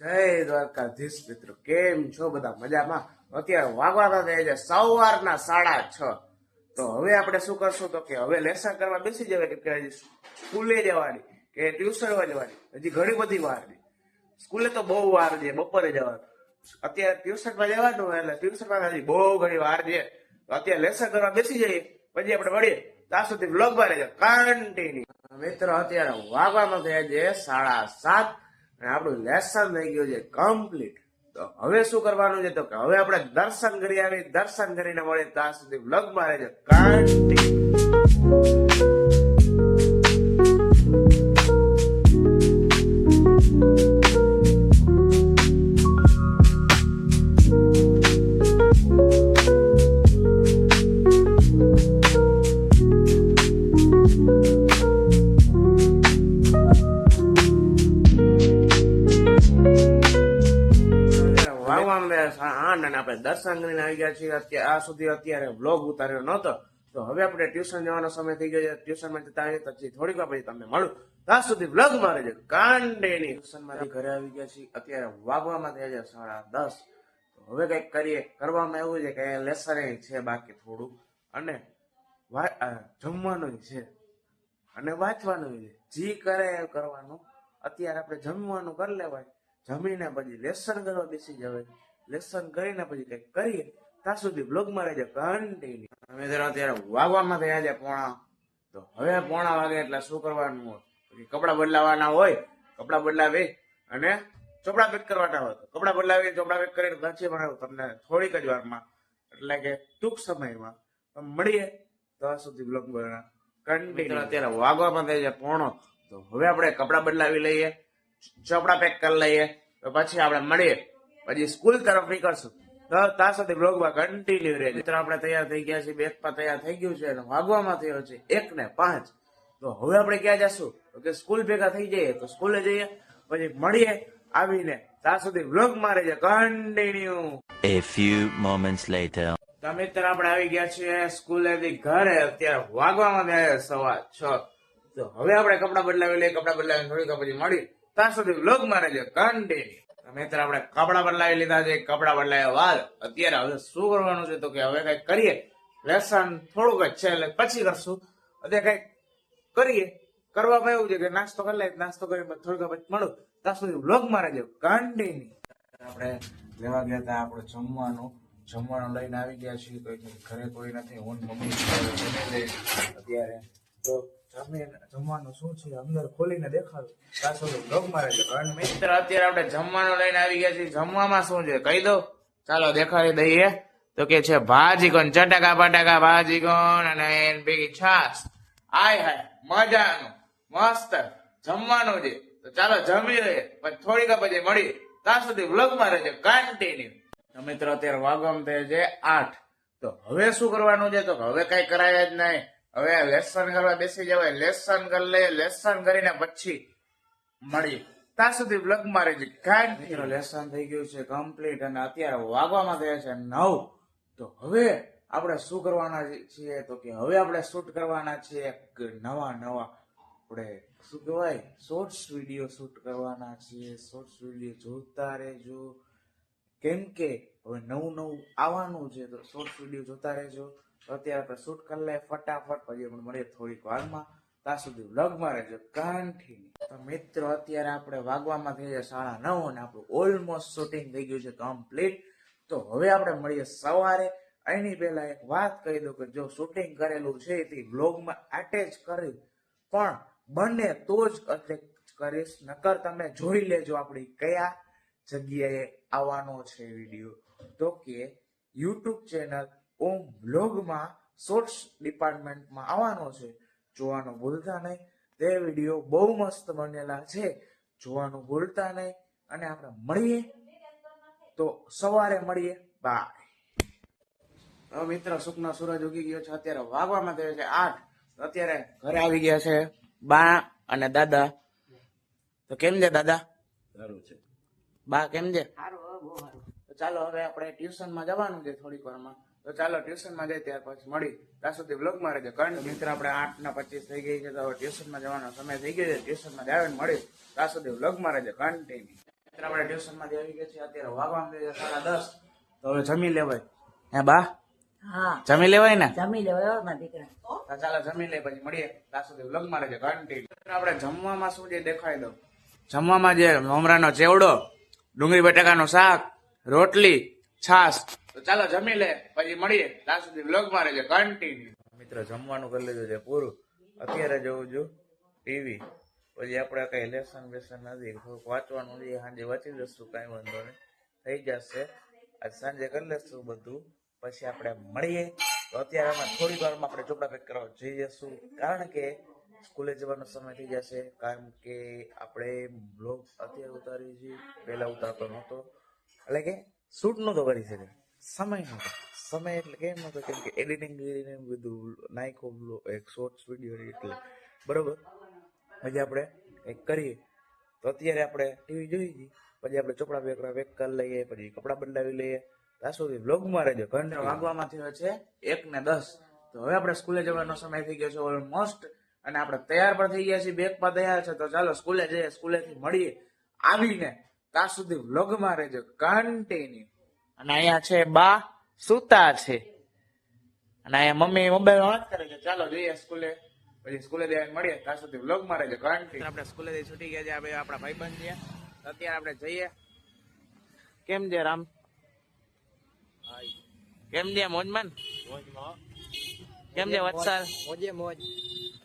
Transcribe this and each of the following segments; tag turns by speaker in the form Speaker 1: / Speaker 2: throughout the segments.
Speaker 1: જય દ્વારકાધીશ મિત્રો, કેમ છો બધા મજામાં? અત્યારે વાગવાના થઈ છે સવારના સાડા છ. તો હવે આપણે શું કરશું તો કે હવે લેસન કરવા બેસી જવાય કે સ્કૂલે જવાની, કે ટ્યુશનમાં જવાની, હજી ઘણી બધી વાર છે. સ્કૂલે તો બહુ વાર છે, બપોરે જવાનું. અત્યારે ટ્યુશનમાં જવાનું એટલે ટ્યુશનમાં હજી બહુ ઘણી વાર છે. અત્યારે લેસન કરવા બેસી જઈએ, પછી આપણે મળીએ. ત્યાં સુધી બ્લોગમાં રહેજો, કન્ટિન્યુ. મિત્રો, અત્યારે વાગવામાં થયા છે સાડા સાત. અને આપણું લેસન થઈ ગયું છે કમ્પ્લીટ તો હવે શું કરવાનું છે? તો કે હવે આપણે દર્શન કરી આવી દર્શન કરીને મળીએ ત્યાં સુધી બ્લોગ મારે છે કન્ટિન્યુ છે આપણે દર્શન કરીને આવી ગયા છીએ. અત્યારે આ સુધી અત્યારે બ્લોગ ઉતાર્યો નહોતો. તો હવે આપણે ટ્યુશન જવાનો સમય થઈ ગયો છે. ટ્યુશનમાં જતા આવીએ, પછી થોડીક વાર પછી તમને મળું. ત્યાં સુધી બ્લોગ મારે છે. કાંડેની ટ્યુશનમાંથી ઘરે આવી ગયા છીએ. અત્યારે વાગવામાં થયા છે સાડા દસ. હવે કંઈક કરીએ. કરવામાં એવું છે કે લેસન છે બાકી થોડું. અને જમવાનું છે. અને વાંચવાનું છે. જી કરે એ કરવાનું. અત્યારે આપણે જમવાનું કરી લેવાય. જમીને પછી લેસન કરવા બેસી જવાય. લેસન કરીને પછી કંઈક કરીએ ત્યાં સુધી બ્લોગમાં રહેજો કન્ટિન્યુ અમે જરા અત્યારે વાગવામાં થયા છે પોણા. તો હવે પોણા વાગે એટલે શું કરવાનું હોય? પછી કપડાં બદલાવાના હોય કપડાં બદલાવી અને ચોપડા પેક કરવાના હોય. કપડાં બદલાવી ચોપડા પેક કરીને પછી બનાવું તમને થોડીક જ વારમાં એટલે કે ટૂંક સમયમાં મળીએ ત્યાં સુધી બ્લોગ બનાવ કન્ટિન્યુ અત્યારે વાગવામાં થઈ છે પોણો. તો હવે આપણે કપડાં બદલાવી લઈએ ચોપડા પેક કરી લઈએ તો પછી આપણે મળીએ. પછી સ્કૂલ તરફ નીકળશું. તો ત્યાં સુધી બ્લોગમાં કન્ટિન્યુ રહે મિત્ર આપણે તૈયાર થઈ ગયા છીએ. બેગ પર તૈયાર થઈ ગયું છે અને વાગવામાં થયો છે એક ને પાંચ. તો હવે આપણે ક્યાં જશું? તો કે સ્કૂલ ભેગા થઈ જઈએ તો સ્કૂલે જઈએ. પછી મળીએ આવીને ત્યાં સુધી બ્લોગ મારે છે continue
Speaker 2: A few moments later.
Speaker 1: તો મિત્ર આપણે આવી ગયા છીએ સ્કૂલેથી ઘરે. અત્યારે વાગવામાં થયા સવા છ. તો હવે આપણે કપડા બદલાવી લઈએ. કપડા બદલાવીને થોડીક પછી મળી ત્યાં સુધી વ્લોગ મારે છે કન્ટિન્યુ મિત્ર આપણે કપડા બદલાવી લીધા છે. કપડા બદલાયા બાદ અત્યારે હવે શું કરવાનું છે તો કે હવે કઈ કરીએ. લેસન થોડુંક જ છે એટલે પછી કરશું. અત્યારે કઈ કરીએ. કરવામાં એવું છે કે નાસ્તો કરી લે નાસ્તો કરી થોડીક પછી મળું. ત્યાં સુધી વ્લોગમાં રહેજો કન્ટિન્યુ આપણે લેવા ગયા હતા આપણે જમવાનું. જમવાનું લઈને આવી ગયા છીએ. ઘરે કોઈ નથી. હું મમ્મી અત્યારે તો જમીને જમવાનું શું છે? અંદર ખોલીને દેખાડું. પાછો બ્લોગ મારે છે? અને મિત્ર અત્યારે આપણે જમવાનું લઈને આવી ગયા છીએ. જમવામાં શું છે? કહી દો ચાલો દેખાડી દઈએ. તો કે છે ભાજી કોણ ચટાકા બટાકા ભાજી કોણ અને ભેગી છાસ આય હાય, મજાનું. મસ્ત. જમવાનું છે. તો ચાલો જમી લઈએ. પછી થોડીક પછી મળી ત્યાં સુધી વ્લોગ મારે રહેજો કન્ટિન્યુ તો મિત્રો, અત્યારે વાગમ થયા છે આઠ. તો હવે શું કરવાનું છે? તો હવે કઈ કરાય જ નહીં. હવે લેસન કરવા બેસી જવાય. લેસન કરી લે લેસન કરીને પછી મળીએ. ત્યાં સુધી બ્લોગમાં રહેજો. કન્ટિન્યુ લેસન થઈ ગયું છે કમ્પ્લીટ અને અત્યારે વાગવામાં થયા છે નવ. તો હવે આપણે શું કરવાના છીએ? તો કે હવે આપણે શૂટ કરવાના છીએ નવા નવા. આપણે શું કહેવાય? શોર્ટ્સ વીડિયો શૂટ કરવાના છીએ. શોર્ટ્સ વીડિયો જોતા રહેજો. કેમ કે હવે નવું નવું આવવાનું છે, તો શોર્ટ્સ વીડિયો જોતા રહેજો. અત્યારે આપણે શૂટ કરી લઈએ ફટાફટ, પછી પણ મળીએ થોડીક વારમાં. ત્યાં સુધી વ્લોગમાં રહેજો કન્ટિન્યુ તો મિત્રો, અત્યારે આપણે વાગવામાં થઈ જાય સાડા નવ અને આપણું ઓલમોસ્ટ શૂટિંગ થઈ ગયું છે કમ્પ્લીટ તો હવે આપણે મળીએ સવારે. એની પહેલા એક વાત કહી દઉં કે જો શૂટિંગ કરેલું છે તે બ્લોગમાં એટેચ કરી, પણ બને તો જ એટલે કરીશ. નકર તમે જોઈ લેજો આપણી કયા જગ્યાએ આવવાનો છે વીડિયો તો કે યુટ્યુબ ચેનલ ઓમ બ્લોગમાં શોર્ટ્સ ડિપાર્ટમેન્ટમાં આવવાનો છે. જોવાનું ભૂલતા નહીં. તે વીડિયો બહુ મસ્ત બનેલા છે. જોવાનું ભૂલતા નહીં. અને આપણે મળીએ. તો સવારે મળીએ. બાય હવે મિત્ર સુખના સૂરજ ઉગી ગયો છે. અત્યારે વાગવામાં થયો છે આઠ. અત્યારે ઘરે આવી ગયા છે બા અને દાદા. તો કેમ છે દાદા?
Speaker 3: સારું છે.
Speaker 1: બા કેમ છે? તો ચાલો હવે આપણે ટ્યુશનમાં જવાનું છે થોડીક વારમાં. તો ચાલો ટ્યુશનમાં જાય ત્યાર પછી મળી. ત્યાં સુધી બ્લોગમાં રહેજો. કારણ મિત્ર આપણે આઠ ના પચીસ થઈ ગઈ છે તો હવે ટ્યુશનમાં જવાનો સમય થઈ ગયો છે. ટ્યુશનમાં ને મળી ત્યાં સુધી બ્લોગમાં રહેજો. કન્ટિન્યુ આપણે ટ્યુશનમાં આવી ગયા છીએ. અત્યારે ગયા સાડા દસ. તો હવે જમી લેવાય. હે બા?
Speaker 3: હા.
Speaker 1: જમી લેવાય ને?
Speaker 3: જમી લેવાય. મારા દીકરા.
Speaker 1: ચાલો જમી લે પછી મળીએ. ત્યાં સુધી વ્લોગ મારે છે કન્ટિન્યુ આપણે જમવામાં શું જે દેખાય દઉં જમવામાં જે મમરાનો ચેવડો ડુંગળી બટાકાનું શાક રોટલી છાશ તો ચાલો જમી લે, પછી મળીએ. ત્યાં સુધી વ્લોગ મારે છે કન્ટિન્યુ મિત્રો, જમવાનું કરી લીધું છે પૂરું. અત્યારે જવું જો ટીવી પછી આપણે કઈ લેસન બેસન નથી, થોડુંક વાંચવાનું છે. સાંજે વાંચી લઈશું, કાંઈ વાંધો નહીં. થઈ જશે. આજ સાંજે કરી લઈશું બધું. પછી આપણે મળીએ. તો અત્યારે અમે થોડી વારમાં આપણે ચોપડા પેક કરવા જઈ જશું કારણ કે સ્કૂલે જવાનો સમય થઈ જશે. કારણ કે આપણે બ્લોગ અત્યારે ઉતારી છીએ. પહેલાં ઉતારતો નહોતો. એટલે કે શૂટ નહોતો કરી શકે સમય નહોતો સમય એટલે કેમ નહોતો કેમ કે એડિટિંગ કરીને બધું નાખો એક શોર્ટ્સ વીડિયો એટલે. બરોબર? પછી આપણે કંઈક કરીએ. તો અત્યારે આપણે ટીવી જોઈ હતી પછી આપણે ચોપડા બેકડા વેક કરી લઈએ, પછી કપડાં બદલાવી લઈએ. ત્યાં સુધી બ્લોગમાં રહેજો. ઘંટે વાગવામાં થયો છે એક ને દસ. તો હવે આપણે સ્કૂલે જવાનો સમય થઈ ગયો છે ઓલમોસ્ટ અને આપણે તૈયાર પણ થઈ ગયા છીએ. બેગ પણ તૈયાર છે. તો ચાલો સ્કૂલે જઈએ, સ્કૂલેથી મળીએ. આવીને ત્યાં સુધી વ્લોગમાં રહેજો. કન્ટિન્યુ અને અહીંયા છે બા સુતા છે. અને અહીંયા મમ્મી મોબાઈલ વાત કરે છે ચાલો જઈએ સ્કૂલે. પછી સ્કૂલે જઈને મળીએ. ત્યાં સુધી વ્લોગમાં રહેજો કન્ટિન્યુ આપણે સ્કૂલે થી છૂટી ગયા છે આપણે આપણા ભાઈબંધ છે. અત્યારે આપણે જઈએ. કેમ છે રામ? કેમ છે મોજમાન? કેમ છે વત્સલ?
Speaker 3: મોજે મોજ.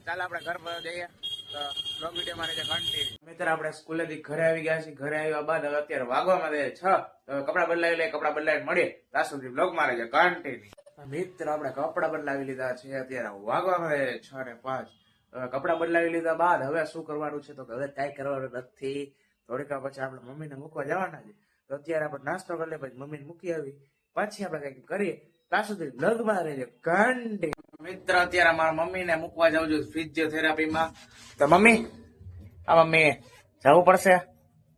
Speaker 1: ચાલ આપણે ઘર પર જઈએ. બ્લોગ વીડિયો મારે છે કન્ટિન્યુ મિત્ર આપણે સ્કૂલે થી ઘરે આવી ગયા છીએ. ઘરે આવ્યા બાદ હવે અત્યારે વાગવામાં દે છ તો કપડા બદલાવી લઈએ, કપડા બદલાવી મળીએ. ત્યાં સુધી બ્લોગ મારે છે કન્ટિન્યુ મિત્ર, આપણે કપડા બદલાવી લીધા છે. અત્યારે વાગવામાં દે છ ને પાંચ. કપડા બદલાવી લીધા બાદ હવે શું કરવાનું છે? તો હવે કાંઈ કરવાનું નથી. થોડીક પછી આપણે મમ્મીને મૂકવા જવાના છે. તો અત્યારે આપણે નાસ્તો કરી લે પછી મમ્મીને મૂકી આવી. પછી આપણે કંઈક કરીએ. ત્યાં સુધી લગમાં રહેજો કન્ટિન્યુ મિત્ર અત્યારે મારા મમ્મીને મૂકવા જાઉં છું ફિઝિયોથેરાપીમાં તો મમ્મી આ મમ્મી જવું પડશે?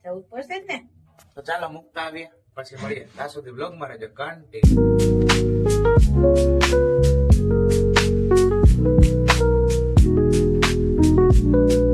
Speaker 3: જવું પડશે ને.
Speaker 1: તો ચાલો મૂકતા આવીએ. પછી મળીએ. ત્યાં સુધી બ્લોગમાં રહેજો કન્ટિન્યુ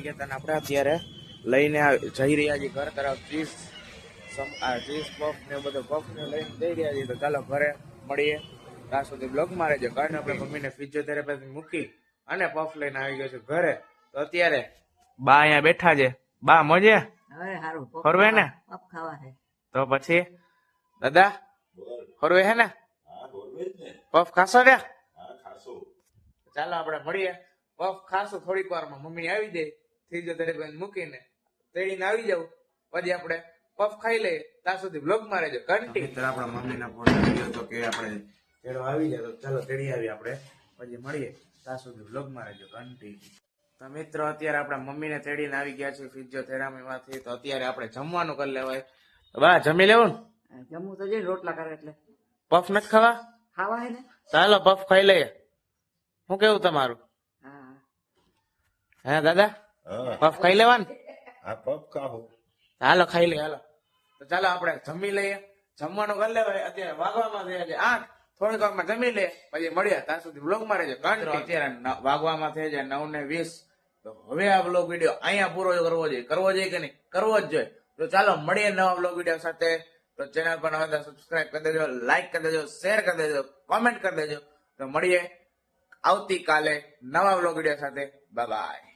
Speaker 1: આવી ગયા હતા આપણે અત્યારે લઈને જઈ રહ્યા છીએ ઘર તરફ. ચીઝ આ ચીઝ પફ ને બધો પફ ને લઈને જઈ રહ્યા છીએ. તો ચાલો ઘરે મળીએ. ત્યાં સુધી બ્લોગ મારે છે. કારણ આપણે મમ્મીને ફિઝિયોથેરાપી મૂકી અને પફ લઈને આવી ગયો છે ઘરે. તો અત્યારે બા અહીંયા બેઠા છે. બા મજે
Speaker 3: સારું
Speaker 1: ફરવે ને? તો પછી? દાદા ફરવે હે ને? પફ ખાશો ને? ચાલો આપણે મળીએ. પફ ખાશું થોડીક વારમાં. મમ્મી આવી જાય ફિઝિયોથેરાપી મૂકીને તેડીને આવી જાવ પછી આપણે પફ ખાઈ લઈએ ત્યાં સુધી બ્લોગમાં રહેજો કન્ટિન્યુ આપણા મમ્મીના ફોન આવ્યો તો કે આપણે તેડો આવી જાય તો ચાલો તેડી આવી આપણે. પછી મળીએ ત્યાં સુધી બ્લોગમાં રહેજો કંટી તો મિત્રો અત્યારે આપણા મમ્મીને તેડીને આવી ગયા છે ફિઝિયોથેરાપી માંથી. તો અત્યારે આપણે જમવાનું કરી લેવાય. બા જમી લેવું ને?
Speaker 3: જમવું તો જઈને રોટલા કરે એટલે.
Speaker 1: પફ નથી ખાવા?
Speaker 3: ખાવા હે ને?
Speaker 1: ચાલો પફ ખાઈ લઈએ. શું કેવું તમારું?
Speaker 3: હા
Speaker 1: દાદા? પફ ખાઈ લેવાનું?
Speaker 4: હા પફ કાહો
Speaker 1: હાલો ખાઈ લે હાલો. તો ચાલો આપણે જમી લઈએ. જમવાનું કરી લેવાય. અત્યારે વાગવામાં થયા છે આઠ. થોડીક વારમાં જમી લે. પછી મળીએ. ત્યાં સુધી બ્લોગમાં રહેજો કારણ અત્યારે વાગવામાં થઈ જાય નવ ને વીસ. તો હવે આ બ્લોગ વીડિયો અહીંયા પૂરો કરવો જોઈએ. કરવો જોઈએ કે નહીં? કરવો જ જોઈએ. તો ચાલો મળીએ નવા બ્લોગ વીડિયો સાથે. તો ચેનલ પર નવા સબસ્ક્રાઇબ કરી દેજો લાઈક કરી દેજો શેર કરી દેજો કોમેન્ટ કરી દેજો. તો મળીએ આવતીકાલે નવા બ્લોગ વીડિયો સાથે. Bye bye